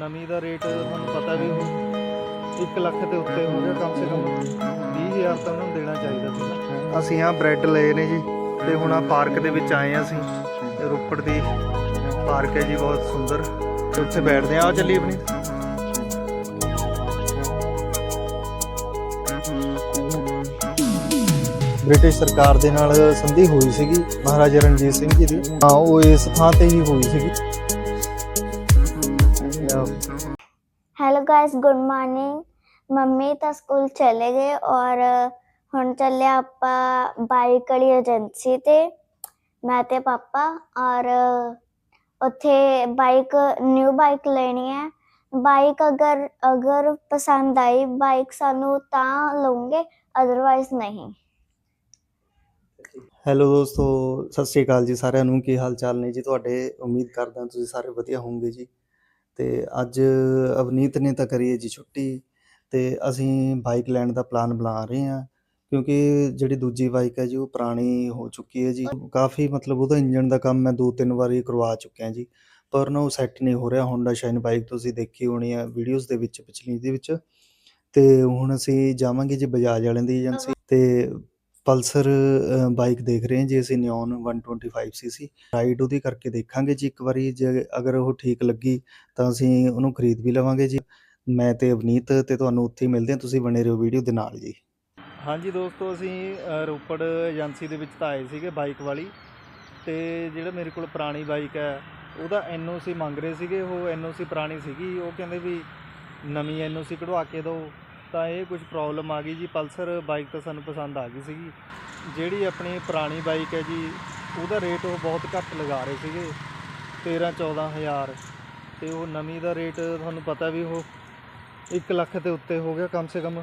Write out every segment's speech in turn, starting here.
ਨਵੀਂ ਦਾ ਰੇਟ ਤੁਹਾਨੂੰ ਪਤਾ ਵੀ ਉਹ 1 ਲੱਖ ਦੇ ਉੱਤੇ ਹੋ ਗਿਆ ਕਮ ਸੇ ਕਮ 20000 ਤਾਂ ਉਹਨਾਂ ਦੇਣਾ ਚਾਹੀਦਾ ਸੀ। ਅਸੀਂ ਆ ਬ੍ਰੈਡ ਲਏ ਨੇ ਜੀ ਤੇ ਹੁਣ ਆ ਪਾਰਕ ਦੇ ਵਿੱਚ ਆਏ ਆ ਅਸੀਂ। ਰੋਪੜ ਦੀ ਪਾਰਕ ਹੈ ਜੀ, ਬਹੁਤ ਸੁੰਦਰ। ਉੱਥੇ ਬੈਠਦੇ ਆ ਆ ਚੱਲੀ ਆਪਣੀ। ਬ੍ਰਿਟਿਸ਼ ਸਰਕਾਰ ਦੇ ਨਾਲ ਸੰਧੀ ਹੋਈ ਸੀਗੀ, ਮਹਾਰਾਜਾ ਰਣਜੀਤ ਸਿੰਘ ਜੀ ਦੀ। ਹਾਂ, ਉਹ ਇਸ ਥਾਂ ਤੇ ਹੀ ਹੋਈ ਸੀਗੀ। ਗਾਇਸ ਗੁੱਡ ਮਾਰਨਿੰਗ ਮੰਮੀ ਤਾਂ ਸਕੂਲ ਚਲੇ ਗਏ ਔਰ ਹੁਣ ਚੱਲੇ ਆਪਾਂ ਬਾਈਕ ਵਾਲੀ ਏਜੰਸੀ ਤੇ ਮੈਂ ਤੇ ਪਾਪਾ ਔਰ ਉੱਥੇ ਬਾਈਕ ਨਿਊ ਬਾਈਕ ਲੈਣੀ ਹੈ ਬਾਈਕ ਅਗਰ ਅਗਰ ਪਸੰਦ ਆਈ ਬਾਈਕ ਸਾਨੂੰ ਤਾਂ ਲਵਾਂਗੇ ਅਦਰਵਾਈਜ਼ ਨਹੀਂ ਹੈਲੋ ਦੋਸਤੋ ਸਤਿ ਸ਼੍ਰੀ ਅਕਾਲ ਜੀ ਸਾਰਿਆਂ ਨੂੰ ਕੀ ਹਾਲ ਚਾਲ ਨੇ ਜੀ ਤੁਹਾਡੇ ਉਮੀਦ ਕਰਦਾ ਤੁਸੀਂ ਸਾਰੇ ਵਧੀਆ ਹੋਵੋਗੇ ਜੀ ਤੇ ਅੱਜ ਅਵਨੀਤ ਨੇ ਤਾਂ ਕਰੀ ਹੈ ਜੀ ਛੁੱਟੀ ਤੇ ਅਸੀਂ ਬਾਈਕ ਲੈਣ ਦਾ ਪਲਾਨ ਬਣਾ ਰਹੇ ਹਾਂ ਕਿਉਂਕਿ ਜਿਹੜੀ ਦੂਜੀ ਬਾਈਕ ਹੈ ਜੀ ਉਹ ਪੁਰਾਣੀ ਹੋ ਚੁੱਕੀ ਹੈ ਜੀ। ਕਾਫੀ ਮਤਲਬ ਉਹਦਾ ਇੰਜਨ ਦਾ ਕੰਮ ਮੈਂ ਦੋ ਤਿੰਨ ਵਾਰੀ ਕਰਵਾ ਚੁੱਕਿਆ ਜੀ ਪਰ ਨਾ ਉਹ ਸੈੱਟ ਨਹੀਂ ਹੋ ਰਿਹਾ। ਹੋਂਡਾ ਸ਼ਾਈਨ ਬਾਈਕ ਤੁਸੀਂ ਦੇਖੀ ਹੋਣੀ ਆ ਵੀਡੀਓਜ਼ ਦੇ ਵਿੱਚ ਪਿਛਲੀ ਦੇ ਵਿੱਚ। ਤੇ ਹੁਣ ਅਸੀਂ ਜਾਵਾਂਗੇ ਜੀ ਬਜਾਜ ਵਾਲਿਆਂ ਦੀ ਏਜੰਸੀ ਤੇ ਪਲਸਰ ਬਾਈਕ ਦੇਖ ਰਹੇ ਹਾਂ ਜੀ ਅਸੀਂ ਨਿਓਨ 125 ਸੀਸੀ ਰਾਈਡ ਉਹਦੀ ਕਰਕੇ ਦੇਖਾਂਗੇ ਜੀ ਇੱਕ ਵਾਰੀ, ਜੇ ਅਗਰ ਉਹ ਠੀਕ ਲੱਗੀ ਤਾਂ ਅਸੀਂ ਉਹਨੂੰ ਖਰੀਦ ਵੀ ਲਵਾਂਗੇ ਜੀ। ਮੈਂ ਤੇ ਅਵਨੀਤ ਤੇ ਤੁਹਾਨੂੰ ਉੱਥੇ ਹੀ ਮਿਲਦੇ ਹਾਂ, ਤੁਸੀਂ ਬਣੇ ਰਹੋ ਵੀਡੀਓ ਦੇ ਨਾਲ ਜੀ। ਹਾਂਜੀ ਦੋਸਤੋ, ਅਸੀਂ ਰੋਪੜ ਏਜੰਸੀ ਦੇ ਵਿੱਚ ਤਾਂ ਆਏ ਸੀਗੇ ਬਾਈਕ ਵਾਲੀ। ਤੇ ਜਿਹੜਾ ਮੇਰੇ ਕੋਲ ਪੁਰਾਣੀ ਬਾਈਕ ਹੈ, ਉਹਦਾ ਐਨਓਸੀ ਮੰਗ ਰਹੇ ਸੀਗੇ, ਉਹ ਐਨਓਸੀ ਪੁਰਾਣੀ ਸੀਗੀ। ਉਹ ਕਹਿੰਦੇ ਵੀ ਨਵੀਂ ਐਨਓਸੀ ਕਢਵਾ ਕੇ ਦਿਓ। ਤਾਂ ਇਹ ਕੁਝ ਪ੍ਰੋਬਲਮ ਆ ਗਈ ਜੀ। ਪਲਸਰ ਬਾਈਕ ਤਾਂ ਸਾਨੂੰ ਪਸੰਦ ਆ ਗਈ ਸੀਗੀ। ਜਿਹੜੀ ਆਪਣੀ ਪੁਰਾਣੀ ਬਾਈਕ ਹੈ ਜੀ, ਉਹਦਾ ਰੇਟ ਉਹ ਬਹੁਤ ਘੱਟ ਲਗਾ ਰਹੇ ਸੀਗੇ। 13 14000 ਤੇ ਉਹ ਨਵੀਂ ਦਾ ਰੇਟ ਤੁਹਾਨੂੰ ਪਤਾ ਵੀ ਉਹ 1 ਲੱਖ ਦੇ ਉੱਤੇ ਹੋ ਗਿਆ ਕਮ ਸੇ ਕਮ।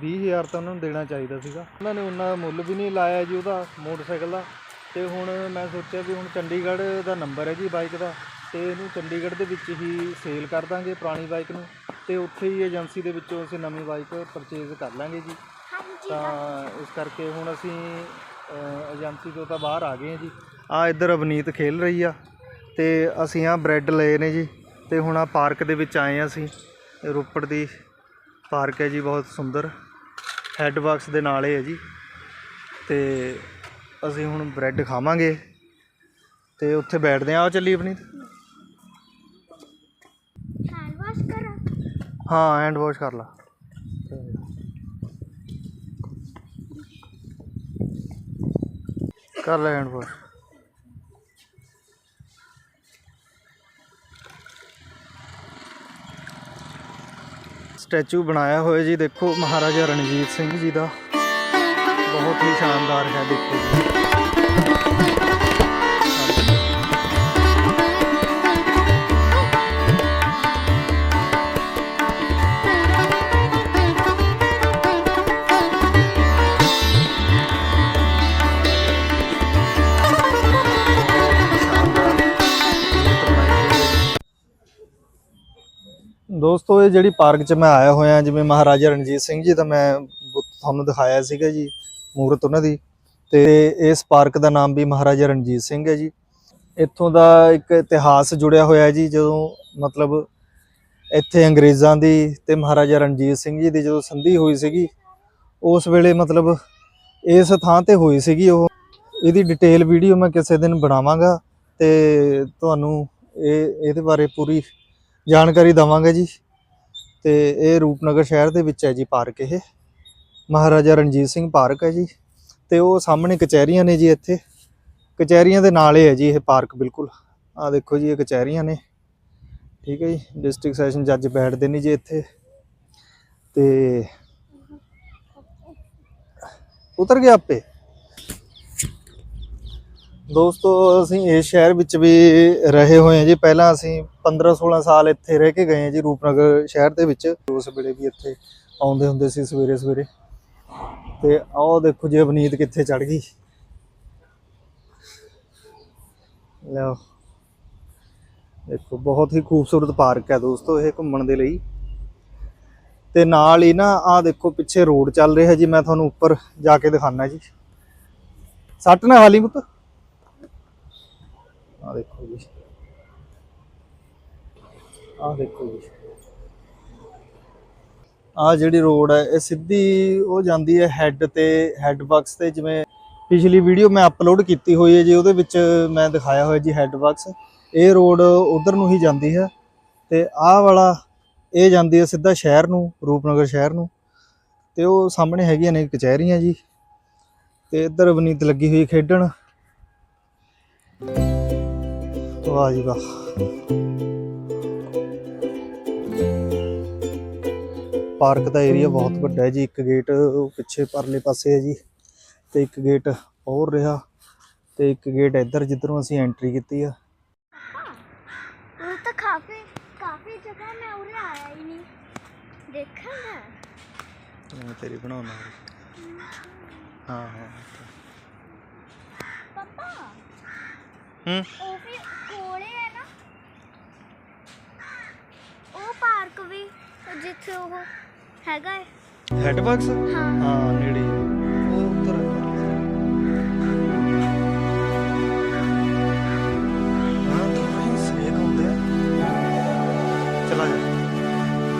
20000 ਤਾਂ ਉਹਨਾਂ ਨੂੰ ਦੇਣਾ ਚਾਹੀਦਾ ਸੀਗਾ। ਉਹਨਾਂ ਨੇ ਉਹਨਾਂ ਦਾ ਮੁੱਲ ਵੀ ਨਹੀਂ ਲਾਇਆ ਜੀ ਉਹਦਾ ਮੋਟਰਸਾਈਕਲ ਦਾ। ਤੇ ਹੁਣ ਮੈਂ ਸੋਚਿਆ ਵੀ ਹੁਣ ਚੰਡੀਗੜ੍ਹ ਦਾ ਨੰਬਰ ਹੈ ਜੀ ਬਾਈਕ ਦਾ। ਤੇ ਇਹਨੂੰ ਚੰਡੀਗੜ੍ਹ ਦੇ ਵਿੱਚ ਹੀ ਸੇਲ ਕਰ ਦਾਂਗੇ ਪੁਰਾਣੀ ਬਾਈਕ ਨੂੰ ਤੇ ਉੱਥੇ ਹੀ ਏਜੰਸੀ ਦੇ ਵਿੱਚੋਂ ਅਸੀਂ ਨਵੀਂ ਬਾਈਕ ਪਰਚੇਜ਼ ਕਰ ਲਾਂਗੇ ਜੀ। ਤਾਂ ਇਸ ਕਰਕੇ ਹੁਣ ਅਸੀਂ ਏਜੰਸੀ ਤੋਂ ਤਾਂ ਬਾਹਰ ਆ ਗਏ ਹਾਂ ਜੀ। ਆ ਇੱਧਰ ਅਵਨੀਤ ਖੇਲ ਰਹੀ ਆ ਤੇ ਅਸੀਂ ਆ ਬ੍ਰੈਡ ਲਏ ਨੇ ਜੀ ਤੇ ਹੁਣ ਆ ਪਾਰਕ ਦੇ ਵਿੱਚ ਆਏ ਆ ਅਸੀਂ। ਰੋਪੜ ਦੀ ਪਾਰਕ ਹੈ ਜੀ ਬਹੁਤ ਸੁੰਦਰ। ਹੈੱਡ ਬਾਕਸ ਦੇ ਨਾਲ ਹੀ ਹੈ ਜੀ। ਤੇ ਅਸੀਂ ਹੁਣ ਬ੍ਰੈਡ ਖਾਵਾਂਗੇ ਤੇ ਉੱਥੇ ਬੈਠਦੇ ਆ ਆ ਚੱਲੀ ਅਵਨੀਤ ਹੈਂਡ ਵਾਸ਼ ਕਰਾਂ ਹਾਂ ਹੈਂਡ ਵਾਸ਼ ਕਰ ਲਾ। ਕਰ ਲੈ ਹੈਂਡ ਵਾਸ਼ ਸਟੈਚੂ ਬਣਾਇਆ ਹੋਇਆ ਜੀ, ਦੇਖੋ ਮਹਾਰਾਜਾ ਰਣਜੀਤ ਸਿੰਘ ਜੀ ਦਾ। ਬਹੁਤ ਹੀ ਸ਼ਾਨਦਾਰ ਹੈ, ਦੇਖੋ। ਜੀ ਦੋਸਤੋ, ਇਹ ਜਿਹੜੀ ਪਾਰਕ 'ਚ ਮੈਂ ਆਇਆ ਹੋਇਆ, ਜਿਵੇਂ ਮਹਾਰਾਜਾ ਰਣਜੀਤ ਸਿੰਘ ਜੀ ਦਾ ਮੈਂ ਬੁੱਤ ਤੁਹਾਨੂੰ ਦਿਖਾਇਆ ਸੀਗਾ ਜੀ, ਮੂਰਤ ਉਹਨਾਂ ਦੀ। ਤੇ ਇਸ ਪਾਰਕ ਦਾ ਨਾਮ ਵੀ ਮਹਾਰਾਜਾ ਰਣਜੀਤ ਸਿੰਘ ਹੈ ਜੀ। ਇੱਥੋਂ ਦਾ ਇੱਕ ਇਤਿਹਾਸ ਜੁੜਿਆ ਹੋਇਆ ਜੀ, ਜਦੋਂ ਮਤਲਬ ਇੱਥੇ ਅੰਗਰੇਜ਼ਾਂ ਦੀ ਤੇ ਮਹਾਰਾਜਾ ਰਣਜੀਤ ਸਿੰਘ ਜੀ ਦੀ ਜਦੋਂ ਸੰਧੀ ਹੋਈ ਸੀਗੀ, ਉਸ ਵੇਲੇ ਮਤਲਬ ਇਸ ਥਾਂ ਤੇ ਹੋਈ ਸੀਗੀ ਉਹ। ਇਹਦੀ ਡਿਟੇਲ ਵੀਡੀਓ ਮੈਂ ਕਿਸੇ ਦਿਨ ਬਣਾਵਾਂਗਾ ਤੇ ਤੁਹਾਨੂੰ ਇਹ ਇਹਦੇ ਬਾਰੇ ਪੂਰੀ ਜਾਣਕਾਰੀ ਦਵਾਂਗੇ ਜੀ। ਤੇ ਇਹ ਰੂਪਨਗਰ ਸ਼ਹਿਰ ਦੇ ਵਿੱਚ ਹੈ ਜੀ ਪਾਰਕ ਇਹ। ਮਹਾਰਾਜਾ ਰਣਜੀਤ ਸਿੰਘ ਪਾਰਕ ਹੈ ਜੀ। ਤੇ ਉਹ ਸਾਹਮਣੇ ਕਚਹਿਰੀਆਂ ਨੇ ਜੀ ਇੱਥੇ। ਕਚਹਿਰੀਆਂ ਦੇ ਨਾਲ ਹੀ ਹੈ ਜੀ ਇਹ ਪਾਰਕ ਬਿਲਕੁਲ। ਆ ਦੇਖੋ ਜੀ ਇਹ ਕਚਹਿਰੀਆਂ ਨੇ। ਠੀਕ ਹੈ ਜੀ, ਡਿਸਟ੍ਰਿਕਟ ਸੈਸ਼ਨ ਜੱਜ ਬੈਠਦੇ ਨੇ ਜੀ ਇੱਥੇ। ਤੇ ਉਤਰ ਗਿਆ ਆਪੇ। ਦੋਸਤੋ, ਅਸੀਂ ਇਸ ਸ਼ਹਿਰ ਵਿੱਚ ਵੀ ਰਹੇ ਹੋਏ ਹਾਂ ਜੀ। ਪਹਿਲਾਂ ਅਸੀਂ 15 16 ਸਾਲ ਇੱਥੇ ਰਹਿ ਕੇ ਗਏ ਹਾਂ ਜੀ, ਰੂਪਨਗਰ ਸ਼ਹਿਰ ਦੇ ਵਿੱਚ। ਉਸ ਵੇਲੇ ਵੀ ਇੱਥੇ ਆਉਂਦੇ ਹੁੰਦੇ ਸੀ ਸਵੇਰੇ ਸਵੇਰੇ। ਤੇ ਆਹ ਦੇਖੋ ਜੀ, ਅਵਨੀਤ ਕਿੱਥੇ ਚੜ ਗਈ। ਲਓ। ਦੇਖੋ, ਬਹੁਤ ਹੀ ਖੂਬਸੂਰਤ ਪਾਰਕ ਹੈ ਦੋਸਤੋ ਇਹ ਘੁੰਮਣ ਦੇ ਲਈ। ਤੇ ਨਾਲ ਹੀ ਨਾ, ਆਹ ਦੇਖੋ, ਪਿੱਛੇ ਰੋਡ ਚੱਲ ਰਿਹਾ ਜੀ। ਮੈਂ ਤੁਹਾਨੂੰ ਉੱਪਰ ਜਾ ਕੇ ਦਿਖਾਣਾ ਜੀ। ਸੱਟ ਨਾ ਹਾਲੀ ਪੁੱਤ। ਆ ਦੇਖੋ ਜੀ। ਆਹ ਦੇਖੋ ਜੀ। ਆਹ ਜਿਹੜੀ ਰੋਡ ਹੈ, ਇਹ ਸਿੱਧੀ ਉਹ ਜਾਂਦੀ ਹੈ ਹੈੱਡ ਤੇ ਹੈੱਡ ਬਾਕਸ ਤੇ ਜਿਵੇਂ ਪਿਛਲੀ ਵੀਡੀਓ ਮੈਂ ਅਪਲੋਡ ਕੀਤੀ ਹੋਈ ਹੈ ਜੀ, ਉਹਦੇ ਵਿੱਚ ਮੈਂ ਦਿਖਾਇਆ ਹੋਇਆ ਜੀ ਹੈੱਡ ਬਾਕਸ ਇਹ ਰੋਡ ਉਧਰ ਨੂੰ ਹੀ ਜਾਂਦੀ ਹੈ ਤੇ ਆਹ ਵਾਲਾ ਇਹ ਜਾਂਦੀ ਹੈ ਸਿੱਧਾ ਸ਼ਹਿਰ ਨੂੰ, ਰੂਪਨਗਰ ਸ਼ਹਿਰ ਨੂੰ। ਤੇ ਉਹ ਸਾਹਮਣੇ ਹੈਗੀਆਂ ਨੇ ਕਚਹਿਰੀਆਂ ਜੀ। ਤੇ ਇੱਧਰ ਅਵਨੀਤ ਲੱਗੀ ਹੋਈ ਖੇਡਣ। ਵਾਹ ਜੀ ਵਾਹ ਪਾਰਕ ਦਾ ਏਰੀਆ ਬਹੁਤ ਵੱਡਾ ਹੈ ਜੀ ਇੱਕ ਗੇਟ ਪਿੱਛੇ ਪਰਲੇ ਪਾਸੇ ਹੈ ਜੀ ਤੇ ਇੱਕ ਗੇਟ ਹੋਰ ਰਿਹਾ ਤੇ ਇੱਕ ਗੇਟ ਇੱਧਰ ਜਿੱਧਰੋਂ ਅਸੀਂ ਐਂਟਰੀ ਕੀਤੀ ਆ। ਉਹ ਤਾਂ ਕਾਫੀ ਹਾਂ ਹਾਂ। ਉਹ ਵੀ ਜਿੱਥੇ ਉਹ ਹੈਗਾ ਹੈ। ਹੈੱਡ ਬਾਕਸ ਹਾਂ। ਹਾਂ।